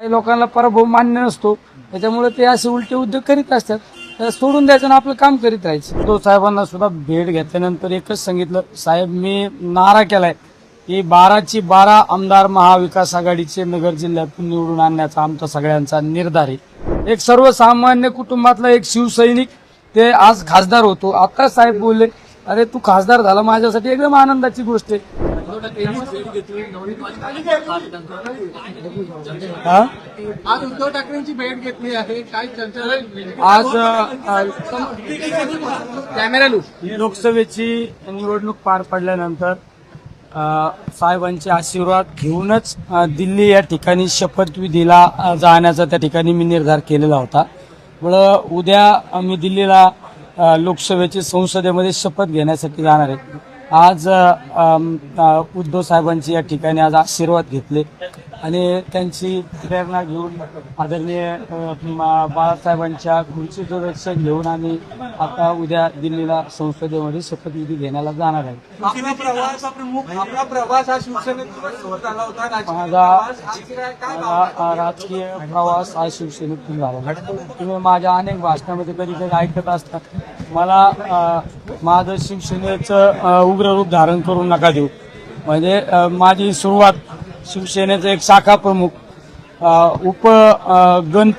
काही लोकांना पराभव मान्य नसतो. त्याच्यामुळे ते असे उलटे उद्योग करीत असतात. तर सोडून द्यायचं आणि आपलं काम करीत राहायचं. तो साहेबांना सुद्धा भेट घेतल्यानंतर एकच सांगितलं साहेब मी नारा केलाय की बाराची बारा आमदार महाविकास आघाडीचे नगर जिल्ह्यातून निवडून आणण्याचा आमचा सगळ्यांचा निर्धार आहे. एक सर्वसामान्य कुटुंबातला एक शिवसैनिक ते आज खासदार होतो. आता साहेब बोलले अरे तू खासदार झाला माझ्यासाठी एकदम आनंदाची गोष्ट आहे. आज उद्धव ठाकरेंची भेट घेतली आहे. काय चर्चा आज कॅमेरा लू लोकसभेची निवडणूक पार पडल्यानंतर साहेबांचे आशीर्वाद घेऊनच दिल्ली या ठिकाणी शपथविधीला जाण्याचा त्या ठिकाणी मी निर्धार केलेला होता. मुळं उद्या मी दिल्लीला लोकसभेची संसदेमध्ये शपथ घेण्यासाठी जाणार आहे. आज उद्धव साहेबांची या ठिकाणी आज आशीर्वाद घेतले. आणि त्यांची प्रेरणा घेऊन आदरणीय बाळासाहेबांच्या खुर्चीचं रक्षण घेऊन आम्ही आता उद्या दिल्लीला संसदेमध्ये शपथविधी घेण्याला जाणार आहे. हा माझा राजकीय प्रवास हा शिवसेनेतून झाला. तुम्ही माझ्या अनेक भाषणामध्ये कधी कधी ऐकत असतात मला माझं शिवसेनेचं उग्र रूप धारण करून नका देऊ. म्हणजे माझी सुरुवात शिवसेनेचं एक शाखा प्रमुख उप गण